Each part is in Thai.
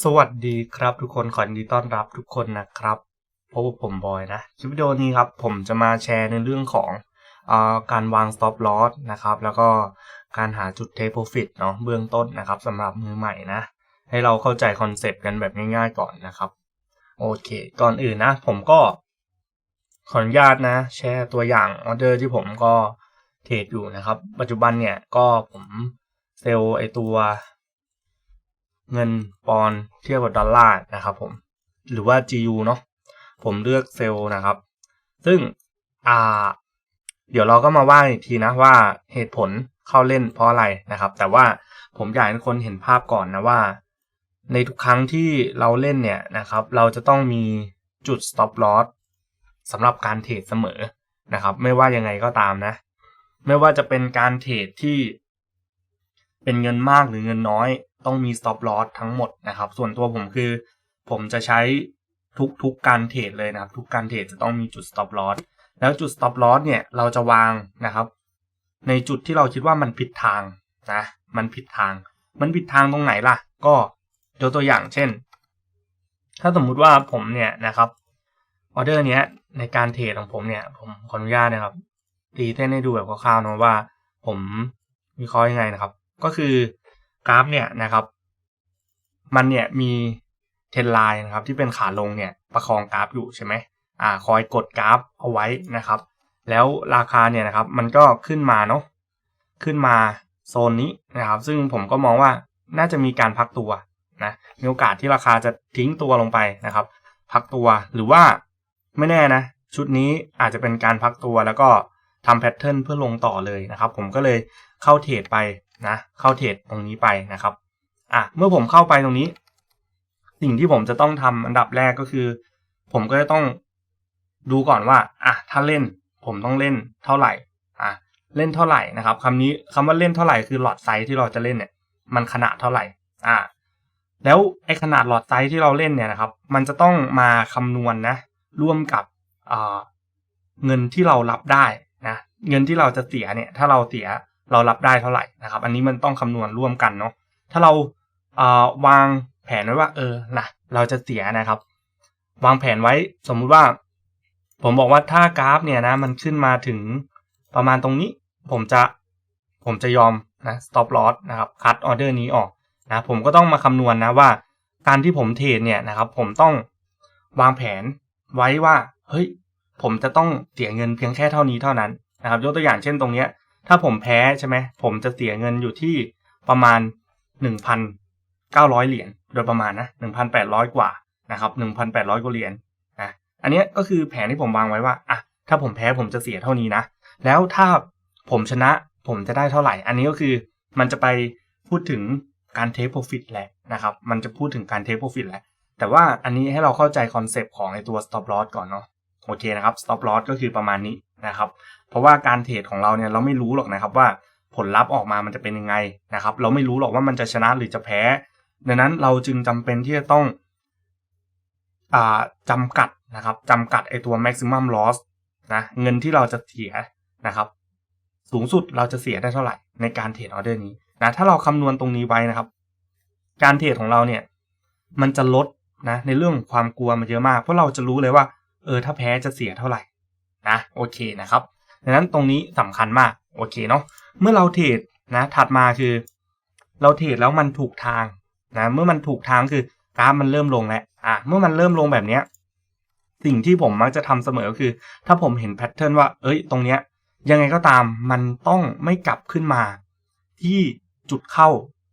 สวัสดีครับทุกคนขอยินดีต้อนรับทุกคนนะครับพบกับผมบอยนะคลิปวิดีโอนี้ครับผมจะมาแชร์ในเรื่องของอาการวาง stop loss นะครับ แล้วก็การหาจุด take profit เนาะเบื้องต้นนะครับสำหรับมือใหม่นะ ให้เราเข้าใจคอนเซปต์กันแบบง่ายๆก่อนนะครับ โอเค ก่อนอื่นนะ ผมก็ ขออนุญาตนะ แชร์ตัวอย่างออเดอร์ที่ผมก็เทรดอยู่นะครับ ปัจจุบันเนี่ยก็ผมเซลล์ไอตัว เงินปอนเทียบกับดอลลาร์นะครับผมหรือว่า GU เนาะผมเลือกเซลล์นะครับ ซึ่งอ่าเดี๋ยวเราก็มาว่าอีกทีนะว่าเหตุผลเข้าเล่นเพราะอะไรนะครับ แต่ว่าผมอยากให้คนเห็นภาพก่อนนะว่า ในทุกครั้งที่เราเล่นเนี่ยนะครับ เราจะต้องมีจุด stop loss สำหรับการเทรดเสมอนะครับ ไม่ว่ายังไงก็ตามนะ ไม่ว่าจะเป็นการเทรดที่เป็นเงินมากหรือเงินน้อย ต้องมี stop loss ทั้งหมดนะครับ ส่วนตัวผมคือ ผมจะใช้ทุกๆกการเทรดเลยนะครับ ทุกการเทรดจะต้องมีจุด stop loss แล้วจุด stop loss เนี่ยเราจะวางนะครับ ในจุดที่เราคิดว่ามันผิดทางนะมันผิดทาง มันผิดทางตรงไหนล่ะ ก็ยกตัวอย่างเช่น ถ้าสมมุติว่าผมเนี่ยนะครับออเดอร์เนี้ยในการเทรดของผมเนี่ย ผมขออนุญาตนะครับตีเส้นให้ดูแบบคร่าวๆนะว่า ผมวิเคราะห์ยังไงนะครับ ก็คือ กราฟเนี่ยนะครับมันเนี่ยมีเทรนไลน์นะครับที่เป็นขาลงเนี่ยประคองกราฟอยู่ใช่ไหมอ่าคอยกดกราฟเอาไว้นะครับ แล้วราคาเนี่ยนะครับมันก็ขึ้นมาเนาะขึ้นมาโซนนี้นะครับ ซึ่งผมก็มองว่าน่าจะมีการพักตัวนะมีโอกาสที่ราคาจะทิ้งตัวลงไปนะครับ พักตัวหรือว่าไม่แน่นะ ชุดนี้อาจจะเป็นการพักตัวแล้วก็ทำแพทเทิร์นเพื่อลงต่อเลยนะครับ ผมก็เลยเข้าเทรดไป นะเข้าเทรดตรงนี้ไปนะครับอะเมื่อผมเข้าไปตรงนี้ สิ่งที่ผมจะต้องทำอันดับแรกก็คือ ผมก็จะต้องดูก่อนว่าอะถ้าเล่น ผมต้องเล่นเท่าไหร่อะเล่นเท่าไหร่นะครับคำนี้คำว่าเล่นเท่าไหร่คือหลอดไซส์ที่เราจะเล่นเนี่ย มันขนาดเท่าไหร่อะแล้วไอ้ขนาดหลอดไซส์ที่เราเล่นเนี่ยนะครับ มันจะต้องมาคำนวณนะร่วมกับเงินที่เรารับได้นะเงินที่เราจะเสียเนี่ย ถ้าเราเสีย เรารับได้เท่าไหร่นะครับ อันนี้มันต้องคำนวณร่วมกันเนาะถ้าเราวางแผนไว้ว่า เออนะเราจะเสียนะครับ วางแผนไว้สมมุติว่า ผมบอกว่าถ้ากราฟเนี่ยนะ มันขึ้นมาถึงประมาณตรงนี้ ผมจะผมจะยอมนะ stop loss นะครับคัดออเดอร์นี้ออกนะ ผมก็ต้องมาคำนวณนะว่า การที่ผมเทรดเนี่ยนะครับ ผมต้องวางแผนไว้ว่า เฮ้ย ผมจะต้องเสียเงินเพียงแค่เท่านี้เท่านั้นนะครับ ยกตัวอย่างเช่นตรงเนี้ย ถ้าผมแพ้ใช่ไหมผมจะเสียเงินอยู่ที่ประมาณ 1,900 เหรียญโดยประมาณนะ1,800 กว่านะครับ1,800กว่าเหรียญนะอันนี้ก็คือแผนที่ผมวางไว้ว่าอะถ้าผมแพ้ผมจะเสียเท่านี้นะ แล้วถ้าผมชนะผมจะได้เท่าไหร่ อันนี้ก็คือมันจะไปพูดถึงการเทคโปรฟิตแหละนะครับ มันจะพูดถึงการเทคโปรฟิตแหละ แต่ว่าอันนี้ให้เราเข้าใจคอนเซปต์ของไอตัว stop loss ก่อนเนาะ โอเคนะครับ stop loss ก็คือประมาณนี้ นะครับ เพราะว่าการเทรดของเราเนี่ยเราไม่รู้หรอกนะครับว่าผลลัพธ์ออกมามันจะเป็นยังไงนะครับ เราไม่รู้หรอกว่ามันจะชนะหรือจะแพ้ ดังนั้นเราจึงจำเป็นที่จะต้องอ่าจำกัดนะครับจำกัดไอตัว maximum loss นะเงินที่เราจะเสียนะครับ สูงสุดเราจะเสียได้เท่าไหร่ในการเทรดออเดอร์นี้นะถ้าเราคำนวณตรงนี้ไว้นะครับ การเทรดของเราเนี่ยมันจะลดนะในเรื่องความกลัวมันเยอะมาก เพราะเราจะรู้เลยว่าเออถ้าแพ้จะเสียเท่าไหร่ นะโอเคนะครับดังนั้นตรงนี้สำคัญมากโอเคเนาะเมื่อเราเทรดนะถัดมาคือ เราเทรดแล้วมันถูกทางนะเมื่อมันถูกทางคือกราฟมันเริ่มลงแล้วอะเมื่อมันเริ่มลงแบบเนี้ยสิ่งที่ผมมักจะทำเสมอก็คือ ถ้าผมเห็นแพทเทิร์นว่า เอ้ย ตรงเนี้ย ยังไงก็ตามมันต้องไม่กลับขึ้นมา ที่จุดเข้า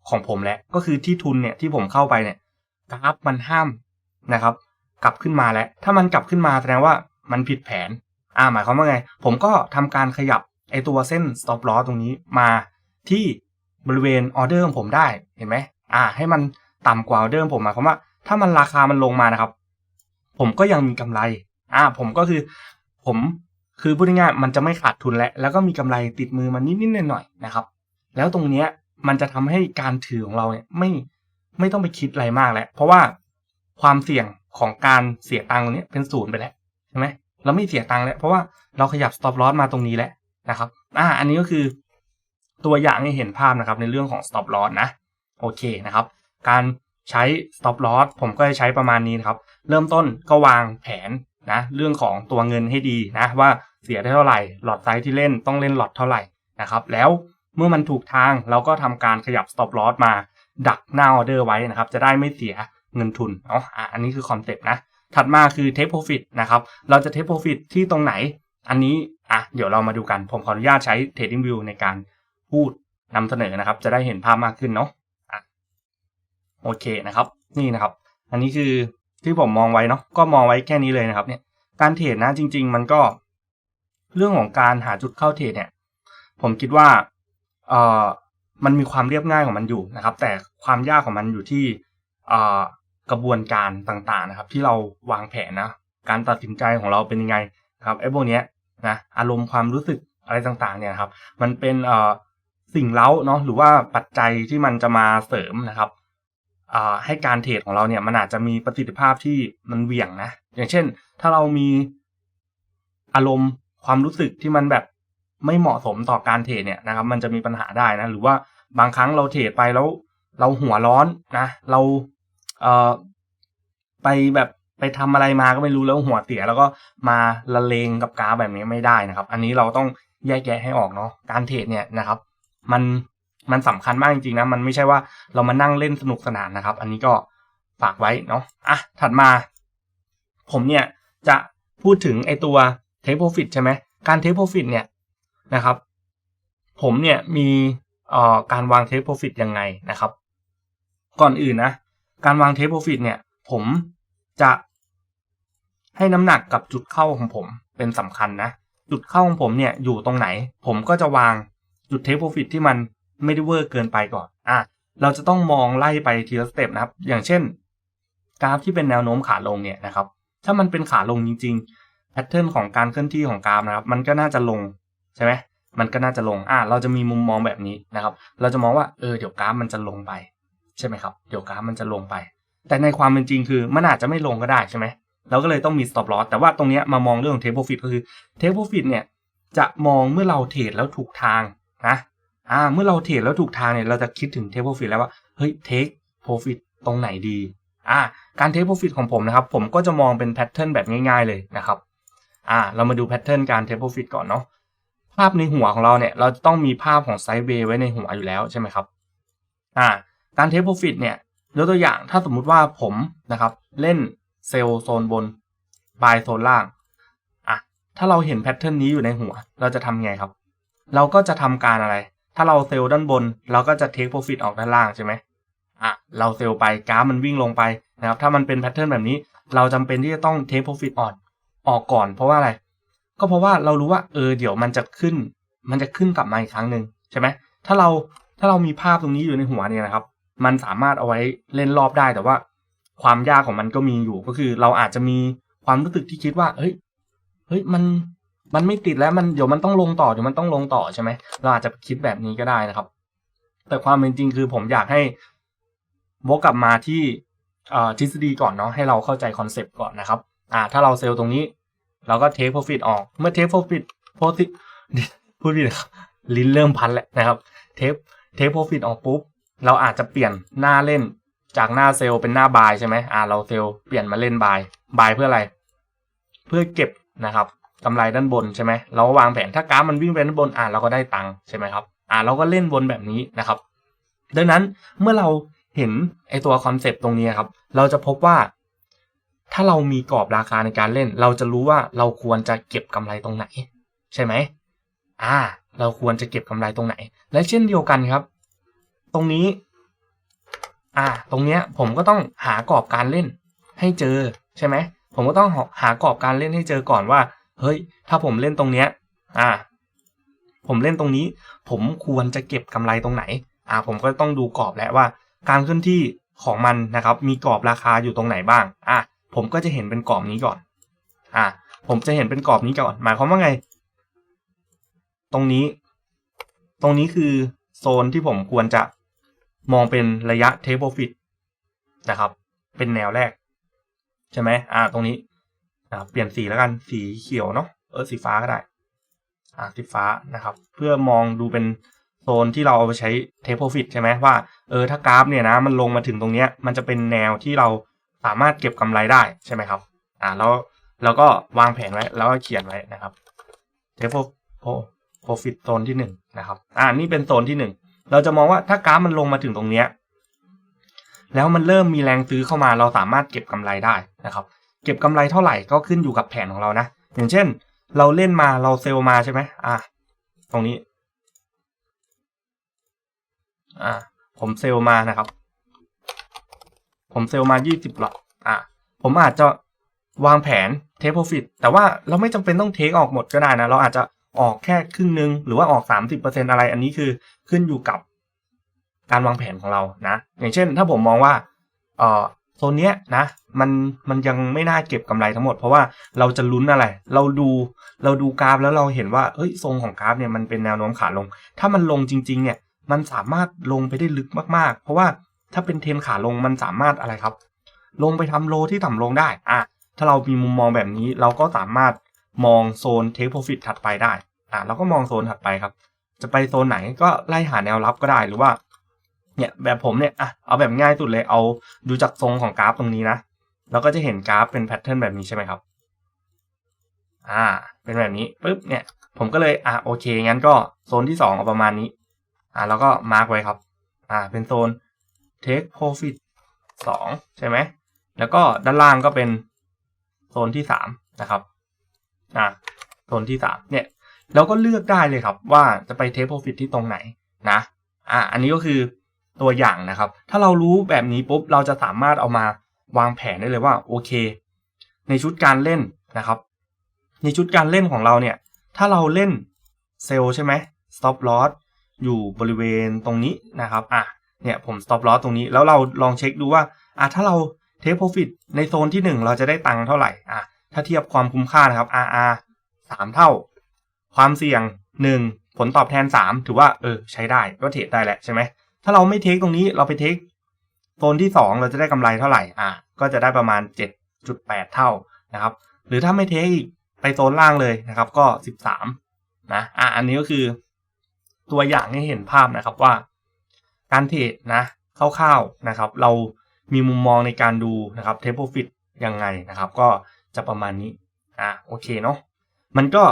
ของผมแล้วก็คือที่ทุนเนี่ยที่ผมเข้าไปเนี่ยกราฟมันห้ามนะครับ กลับขึ้นมาแล้ว ถ้ามันกลับขึ้นมาแสดงว่ามันผิดแผน อ่าหมายความว่าไง ผมก็ทำการขยับไอตัวเส้น stop loss ตรงนี้มาที่บริเวณออเดอร์ของผมได้เห็นไหมอ่า ให้มันต่ำกว่าออเดอร์ผมหมายความว่า ถ้ามันราคามันลงมานะครับ ผมก็ยังมีกำไร อ่า ผมก็คือ ผมคือพูดง่ายๆมันจะไม่ขาดทุนแล้ว แล้วก็มีกำไรติดมือมานิดๆหน่อยๆนะครับ แล้วตรงเนี้ยมันจะทำให้การถือของเราเนี่ยไม่ไม่ต้องไปคิดอะไรมากแล้วเพราะว่าความเสี่ยงของการเสียตังค์ตรงนี้เป็นศูนย์ไปแล้วใช่ไหม เราไม่เสียตังค์แล้ว เพราะว่าเราขยับ stop loss มาตรงนี้แล้วนะครับ อ่า อันนี้ก็คือตัวอย่างให้เห็นภาพนะครับในเรื่องของ stop loss นะ โอเคนะครับ การใช้ stop loss ผมก็จะใช้ประมาณนี้นะครับ เริ่มต้นก็วางแผนนะเรื่องของตัวเงินให้ดีนะว่าเสียได้เท่าไหร่ หลอดไซส์ที่เล่นต้องเล่นหลอดเท่าไหร่นะครับ แล้วเมื่อมันถูกทางเราก็ทำการขยับ stop loss มาดักหน้าออเดอร์ไว้นะครับ จะได้ไม่เสียเงินทุนเนาะอะอันนี้คือคอนเซปต์นะ ถัดมาคือ take profit นะครับ เราจะ take profit ที่ตรงไหน อันนี้อะเดี๋ยวเรามาดูกัน ผมขออนุญาตใช้ trading view ในการพูดนำเสนอนะครับ จะได้เห็นภาพมากขึ้นเนาะอะโอเคนะครับ นี่นะครับ อันนี้คือที่ผมมองไว้เนาะก็มองไว้แค่นี้เลยนะครับ เนี่ย การเทรดนะจริง ๆ มันก็ เรื่องของการหาจุดเข้าเทรดเนี่ย ผมคิดว่าเอ่อมันมีความเรียบง่ายของมันอยู่นะครับ แต่ความยากของมันอยู่ที่เอ่อ กระบวนการต่างๆนะครับ ที่เราวางแผนนะการตัดสินใจของเราเป็นยังไงครับไอ้พวกนี้นะอารมณ์ความรู้สึกอะไรต่างๆเนี่ยครับมันเป็นเอ่อสิ่งเล้าเนาะหรือว่าปัจจัยที่มันจะมาเสริมนะครับอ่าให้การเทรดของเราเนี่ยมันอาจจะมีประสิทธิภาพที่มันเหวี่ยงนะอย่างเช่น ถ้าเรามีอารมณ์ความรู้สึกที่มันแบบไม่เหมาะสมต่อการเทรดเนี่ยนะครับ มันจะมีปัญหาได้นะ หรือว่าบางครั้งเราเทรดไปแล้ว เราหัวร้อนนะ เรา เอ่อไปแบบไปทำอะไรมาก็ไม่รู้แล้วหัวเสียแล้วก็มาละเลงกับกราฟแบบนี้ไม่ได้นะครับ อันนี้เราต้องแยกแยะให้ออกเนาะการเทรดเนี่ยนะครับ มันมันสำคัญมากจริงๆนะมันไม่ใช่ว่าเรามานั่งเล่นสนุกสนานนะครับ อันนี้ก็ฝากไว้เนาะอะถัดมา ผมเนี่ยจะพูดถึงไอตัว take profit ใช่ไหมการ take profit เนี่ยนะครับ ผมเนี่ยมีเอ่อการวาง take profit ยังไงนะครับ ก่อนอื่นนะ การวาง take profit เนี่ย ผมจะให้น้ำหนักกับจุดเข้าของผมเป็นสำคัญนะ จุดเข้าของผมเนี่ยอยู่ตรงไหน ผมก็จะวางจุด take profit ที่มันไม่ได้เวอร์เกินไปก่อนอะเราจะต้องมองไล่ไปทีละสเต็ปนะครับ อย่างเช่น กราฟที่เป็นแนวโน้มขาลงเนี่ยนะครับ ถ้ามันเป็นขาลงจริงๆแพทเทิร์นของการเคลื่อนที่ของกราฟนะครับ มันก็น่าจะลงใช่ไหมมันก็น่าจะลงอะเราจะมีมุมมองแบบนี้นะครับ เราจะมองว่าเออเดี๋ยวกราฟมันจะลงไป ใช่ไหมครับ เดี๋ยวกราฟมันจะลงไป แต่ในความเป็นจริงคือมันอาจจะไม่ลงก็ได้ใช่ไหมเราก็เลยต้องมี stop loss แต่ว่าตรงนี้มามองเรื่องของ take profit ก็คือ take profit เนี่ยจะมองเมื่อเราเทรดแล้วถูกทางนะอ่าเมื่อเราเทรดแล้วถูกทางเนี่ยเราจะคิดถึง take profit แล้วว่าเฮ้ย take profit ตรงไหนดีอ่าการ take profit ของผมนะครับ ผมก็จะมองเป็นแพทเทิร์นแบบง่าย ๆ เลยนะครับอ่าเรามาดูแพทเทิร์นการ take profit ก่อนเนาะภาพในหัวของเราเนี่ยเราจะต้องมีภาพของไซด์เวย์ไว้ในหัวอยู่แล้วใช่ไหมครับอ่า การ take profit เนี่ยยกตัวอย่างถ้าสมมุติว่าผมนะครับ เล่นเซลล์โซนบนบายโซนล่างอะถ้าเราเห็นแพทเทิร์นนี้อยู่ในหัว เราจะทำไงครับ เราก็จะทำการอะไร ถ้าเราเซลล์ด้านบน เราก็จะเทคโปรฟิตออกด้านล่างใช่ไหมอะเราเซลล์ไปกราฟมันวิ่งลงไปนะครับ ถ้ามันเป็นแพทเทิร์นแบบนี้ เราจำเป็นที่จะต้องเทคโปรฟิตออกออกก่อน เพราะว่าอะไร ก็เพราะว่าเรารู้ว่าเออเดี๋ยวมันจะขึ้น มันจะขึ้นกลับมาอีกครั้งหนึ่งใช่ไหมถ้าเราถ้าเรามีภาพตรงนี้อยู่ในหัวเนี่ยนะครับ มันสามารถเอาไว้เล่นรอบได้แต่ว่า ความยากของมันก็มีอยู่ก็คือ เราอาจจะมีความรู้สึกที่คิดว่า เฮ้ย เฮ้ยมันมันไม่ติดแล้วมันเดี๋ยวมันต้องลงต่อเดี๋ยวมันต้องลงต่อใช่ไหมเราอาจจะคิดแบบนี้ก็ได้นะครับ แต่ความเป็นจริงคือผมอยากให้วกกลับมาที่ทฤษฎีก่อนเนาะให้เราเข้าใจคอนเซปต์ก่อนนะครับ อ่า ถ้าเราเซลล์ตรงนี้ เราก็เทคโปรฟิตออกเมื่อเทคโปรฟิตโปรฟิตพูดผิดครับลิ้นเริ่มพันแล้วนะครับ เทคเทคโปรฟิตออกปุ๊บ เราอาจจะเปลี่ยนหน้าเล่นจากหน้าเซลล์เป็นหน้าบายใช่ไหมอ่าเราเซลล์เปลี่ยนมาเล่นบายบายเพื่ออะไร เพื่อเก็บนะครับกำไรด้านบนใช่ไหมเราวางแผนถ้ากราฟมันวิ่งไปด้านบนอ่าเราก็ได้ตังค์ใช่ไหมครับอ่าเราก็เล่นบนแบบนี้นะครับ ดังนั้นเมื่อเราเห็นไอตัวคอนเซปต์ตรงนี้ครับ เราจะพบว่า ถ้าเรามีกรอบราคาในการเล่น เราจะรู้ว่าเราควรจะเก็บกำไรตรงไหน ใช่ไหมอ่า เราควรจะเก็บกำไรตรงไหน และเช่นเดียวกันครับ ตรงนี้ อ่า ตรงเนี้ย ผมก็ต้องหากรอบการเล่นให้เจอใช่ไหมผมก็ต้องหากรอบการเล่นให้เจอก่อนว่า เฮ้ย ถ้าผมเล่นตรงเนี้ย อ่า ผมเล่นตรงนี้ ผมควรจะเก็บกำไรตรงไหน อ่า ผมก็ต้องดูกรอบแล้วว่า การเคลื่อนที่ของมันนะครับ มีกรอบราคาอยู่ตรงไหนบ้าง อ่าผมก็จะเห็นเป็นกรอบนี้ก่อน อ่า ผมจะเห็นเป็นกรอบนี้ก่อน หมายความว่าไง ตรงนี้ ตรงนี้คือโซนที่ผมควรจะ มองเป็นระยะเท p โ profit นะครับ เป็นแนวแรก ใช่ไหมอ่า ตรงนี้อ่าเปลี่ยนสีแล้วกัน สีเขียวเนาะ เออ สีฟ้าก็ได้ อ่า สีฟ้านะครับ เพื่อมองดูเป็นโซนที่เราเอาไปใช้เทคโปรฟิตใช่ไหมว่า เออ ถ้ากราฟเนี่ยนะ มันลงมาถึงตรงเนี้ย มันจะเป็นแนวที่เราสามารถเก็บกำไรได้ใช่ไหมครับ อ่า แล้วเราก็วางแผนไว้ แล้วก็เขียนไว้นะครับเทคโปรฟิตโซนที่หนึ่งนะครับ อ่า นี่เป็นโซนที่หนึ่ง เราจะมองว่าถ้ากราฟมันลงมาถึงตรงเนี้ยแล้วมันเริ่มมีแรงซื้อเข้ามาเราสามารถเก็บกำไรได้นะครับ เก็บกำไรเท่าไหร่ก็ขึ้นอยู่กับแผนของเรานะ อย่างเช่น เราเล่นมาเราเซลมาใช่ไหมอ่าตรงนี้ อ่าผมเซลมานะครับ ผมเซลมา 20หลอดอ่าผมอาจจะวางแผนเทคโปรฟิตแต่ว่าเราไม่จำเป็นต้องเทคออกหมดก็ได้นะ เราอาจจะ ออกแค่ครึ่งหนึ่งหรือว่าออก 30%อะไร อันนี้คือขึ้นอยู่กับการวางแผนของเรานะ อย่างเช่น ถ้าผมมองว่าเออโซนเนี้ยนะ มันมันยังไม่น่าเก็บกำไรทั้งหมด เพราะว่าเราจะลุ้นอะไร เราดูเราดูกราฟแล้วเราเห็นว่าเอ้ยทรงของกราฟเนี่ยมันเป็นแนวโน้มขาลง ถ้ามันลงจริง ๆ เนี่ย มันสามารถลงไปได้ลึกมากๆ เพราะว่าถ้าเป็นเทนขาลงมันสามารถอะไรครับ ลงไปทำโลที่ต่ำลงได้อะถ้าเรามีมุมมองแบบนี้เราก็สามารถ มองโซนเทคโปรฟิตถัดไปได้อะเราก็มองโซนถัดไปครับ จะไปโซนไหนก็ไล่หาแนวรับก็ได้หรือว่าเนี่ยแบบผมเนี่ยอะเอาแบบง่ายสุดเลยเอาดูจากทรงของกราฟตรงนี้นะเราก็จะเห็นกราฟเป็นแพทเทิร์นแบบนี้ใช่ไหมครับ อ่า เป็นแบบนี้ปุ๊บเนี่ย ผมก็เลยอะโอเคงั้นก็โซนที่สองเอาประมาณนี้ อ่าแล้วก็มาร์กไว้ครับ อ่า เป็นโซน take profit สองใช่ไหมแล้วก็ด้านล่างก็เป็นโซนที่สามนะครับ อ่าโซนที่สามเนี่ยเราก็เลือกได้เลยครับว่าจะไป take profit ที่ตรงไหนนะอ่าอันนี้ก็คือตัวอย่างนะครับ ถ้าเรารู้แบบนี้ปุ๊บเราจะสามารถเอามาวางแผนได้เลยว่าโอเค ในชุดการเล่นนะครับ ในชุดการเล่นของเราเนี่ย ถ้าเราเล่นเซลล์ใช่ไหม stop loss อยู่บริเวณตรงนี้นะครับอะเนี่ยผม stop loss ตรงนี้แล้วเราลองเช็คดูว่าอะถ้าเรา take profit ในโซนที่ 1 เราจะได้ตังค์เท่าไหร่อะ ถ้าเทียบความคุ้มค่านะครับ RR 3เท่า ความเสี่ยง1ผลตอบแทน3ถือว่าเออใช้ได้ก็เทรดได้แหละใช่ไหมถ้าเราไม่เทคตรงนี้เราไปเทคโซนที่2เราจะได้กำไรเท่าไหร่อะก็จะได้ประมาณ 7.8 เท่านะครับ หรือถ้าไม่เทคอีกไปโซนล่างเลยนะครับ ก็ 13นะอะอันนี้ก็คือ ตัวอย่างให้เห็นภาพนะครับว่า การเทรดนะคร่าวๆนะครับ เรามีมุมมองในการดูนะครับเทปโปรฟิตยังไงนะครับ ก็ จะประมาณนี้อะโอเคเนาะมันก็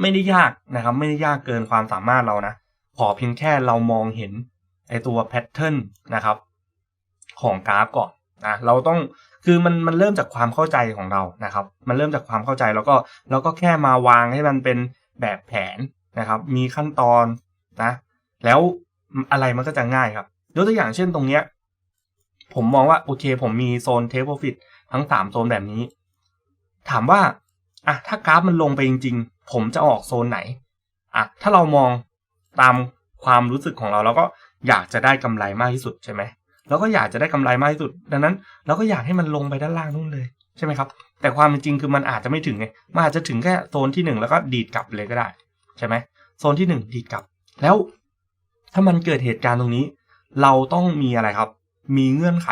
ไม่ได้ยากนะครับ ไม่ได้ยากเกินความสามารถเรานะ ขอเพียงแค่เรามองเห็นไอตัวแพทเทิร์นนะครับ ของกราฟก่อนนะเราต้องคือมันมันเริ่มจากความเข้าใจของเรานะครับ มันเริ่มจากความเข้าใจแล้วก็เราก็แค่มาวางให้มันเป็นแบบแผนนะครับ มีขั้นตอนนะ แล้วอะไรมันก็จะง่ายครับยกตัวอย่างเช่นตรงเนี้ยผมมองว่าโอเค ผมมีโซนเทปโปรฟิตทั้งสามโซนแบบนี้ ถามว่าอะถ้ากราฟมันลงไปจริง ๆ ผมจะออกโซนไหนอะถ้าเรามองตามความรู้สึกของเราเราก็อยากจะได้กำไรมากที่สุดใช่ไหมเราก็อยากจะได้กำไรมากที่สุด ดังนั้น เราก็อยากให้มันลงไปด้านล่างนู่นเลยใช่ไหมครับ แต่ความจริงคือมันอาจจะไม่ถึงไงมันอาจจะถึงแค่โซนที่หนึ่งแล้วก็ดีดกลับเลยก็ได้ใช่ไหมโซนที่หนึ่งดีดกลับ แล้ว ถ้ามันเกิดเหตุการณ์ตรงนี้ เราต้องมีอะไรครับ มีเงื่อนไข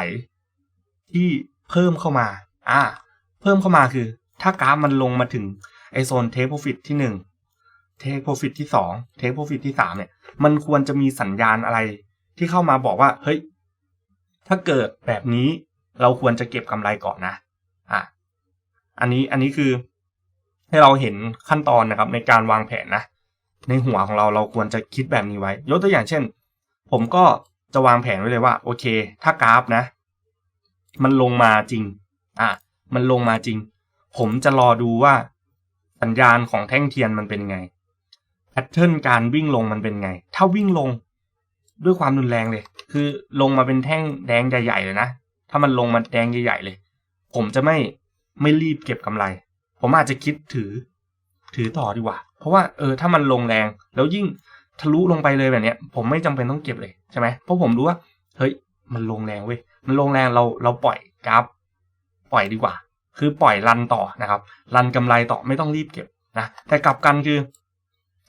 ที่เพิ่มเข้ามา อ่า เพิ่มเข้ามาคือ ถ้ากราฟมันลงมาถึงไอโซนเทคโปรฟิตที่หนึ่งเทคโปรฟิตที่สองเทคโปรฟิตที่สามเนี่ย มันควรจะมีสัญญาณอะไรที่เข้ามาบอกว่าเฮ้ยถ้าเกิดแบบนี้เราควรจะเก็บกำไรก่อนนะ อะ อันนี้อันนี้คือให้เราเห็นขั้นตอนนะครับในการวางแผนนะ ในหัวของเราเราควรจะคิดแบบนี้ไว้ ยกตัวอย่างเช่น ผมก็จะวางแผนไว้เลยว่า โอเค ถ้ากราฟนะ มันลงมาจริง อะ มันลงมาจริง ผมจะรอดูว่าสัญญาณของแท่งเทียนมันเป็นไงแพทเทิร์นการวิ่งลงมันเป็นไง ถ้าวิ่งลงด้วยความรุนแรงเลย คือลงมาเป็นแท่งแดงใหญ่ๆเลยนะ ถ้ามันลงมาแดงใหญ่ๆเลย ผมจะไม่ไม่รีบเก็บกำไร ผมอาจจะคิดถือ ถือต่อดีกว่า เพราะว่าเออถ้ามันลงแรง แล้วยิ่งทะลุลงไปเลยแบบเนี้ย ผมไม่จำเป็นต้องเก็บเลยใช่ไหมเพราะผมรู้ว่าเฮ้ยมันลงแรงเว้ยมันลงแรงเราเราปล่อยกราฟปล่อยดีกว่า คือปล่อยรันต่อนะครับ รันกำไรต่อไม่ต้องรีบเก็บนะแต่กลับกันคือ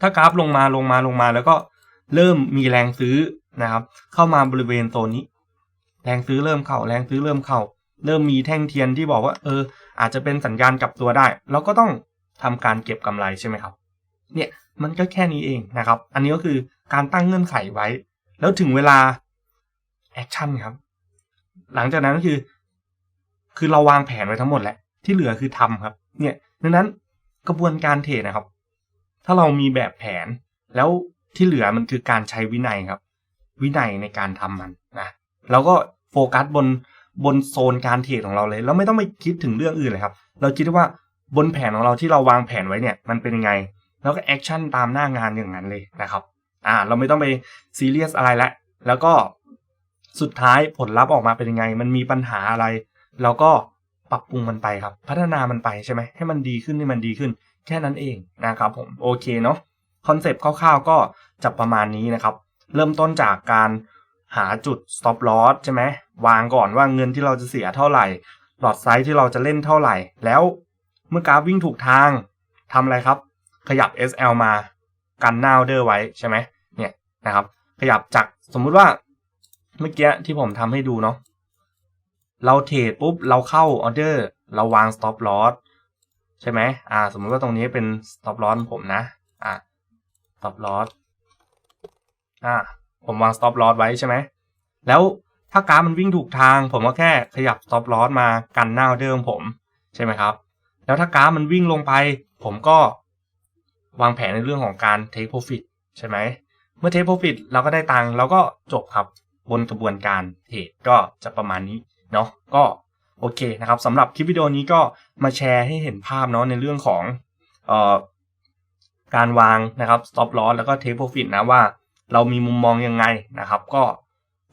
ถ้ากราฟลงมาลงมาลงมา แล้วก็เริ่มมีแรงซื้อนะครับ เข้ามาบริเวณโซนนี้ แรงซื้อเริ่มเข้าแรงซื้อเริ่มเข้า เริ่มมีแท่งเทียนที่บอกว่า เออ อาจจะเป็นสัญญาณกลับตัวได้ เราก็ต้องทำการเก็บกำไรใช่ไหมครับ เนี่ยมันก็แค่นี้เองนะครับ อันนี้ก็คือการตั้งเงื่อนไขไว้ แล้วถึงเวลาแอคชั่นครับ หลังจากนั้นก็คือ คือเราวางแผนไว้ทั้งหมดแหละที่เหลือคือทำครับ เนี่ยดังนั้นกระบวนการเทรดนะครับ ถ้าเรามีแบบแผน แล้วที่เหลือมันคือการใช้วินัยครับ วินัยในการทำมันนะแล้วก็โฟกัสบนบนโซนการเทรดของเราเลย แล้วไม่ต้องไปคิดถึงเรื่องอื่นเลยครับ เราคิดว่าบนแผนของเราที่เราวางแผนไว้เนี่ยมันเป็นยังไง แล้วก็แอคชั่นตามหน้างานอย่างนั้นเลยนะครับ อ่า เราไม่ต้องไปซีเรียสอะไรละ แล้วก็สุดท้ายผลลัพธ์ออกมาเป็นยังไง มันมีปัญหาอะไร เราก็ปรับปรุงมันไปครับ พัฒนามันไปใช่ไหมให้มันดีขึ้นให้มันดีขึ้น แค่นั้นเองนะครับผมโอเคเนาะคอนเซปต์คร่าวๆก็จะประมาณนี้นะครับ เริ่มต้นจากการหาจุด stop loss ใช่ไหมวางก่อนว่าเงินที่เราจะเสียเท่าไหร่ หลอดไซส์ที่เราจะเล่นเท่าไหร่ แล้วเมื่อกราฟวิ่งถูกทางทำอะไรครับ ขยับ SL มากันหน้าเดอร์ไว้ใช่ไหมเนี่ยนะครับ ขยับจากสมมุติว่าเมื่อกี้ที่ผมทำให้ดูเนาะ เราเทรดปุ๊บเราเข้าออเดอร์เราวาง stop loss ใช่ไหมอ่า สมมติว่าตรงนี้เป็น stop loss ผมนะ อ่า stop loss อ่า ผมวาง stop loss ไว้ใช่ไหม แล้วถ้ากราฟมันวิ่งถูกทาง ผมก็แค่ขยับ stop loss มากันหน้าออเดอร์ของผมใช่ไหมครับ แล้วถ้ากราฟมันวิ่งลงไป ผมก็วางแผนในเรื่องของการ take profit ใช่ไหม เมื่อ take profit เราก็ได้ตังค์เราก็จบครับบนกระบวนการเทรดก็จะประมาณนี้ เนาะก็โอเคนะครับสำหรับคลิปวิดีโอนี้ก็มาแชร์ให้เห็นภาพเนาะในเรื่องของออการวางนะครับ stop loss แล้วก็ take profit นะว่าเรามีมุมมองยังไงนะครับ ก็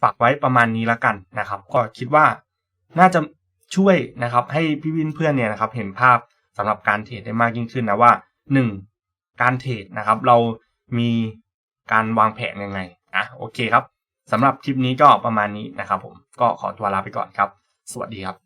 ฝากไว้ประมาณนี้ล้วกันนะครับ ก็คิดว่าน่าจะช่วยนะครับให้พี่วินเพื่อนเนี่ยนะครับเห็นภาพสำหรับการเทรดได้มากยิ่งขึ้นนะว่า 1. การเทรดนะครับ เรามีการวางแผนยังไงอะโอเคครับ สำหรับคลิปนี้ก็ประมาณนี้นะครับผมก็ขอตัวลาไปก่อนครับ สวัสดีครับ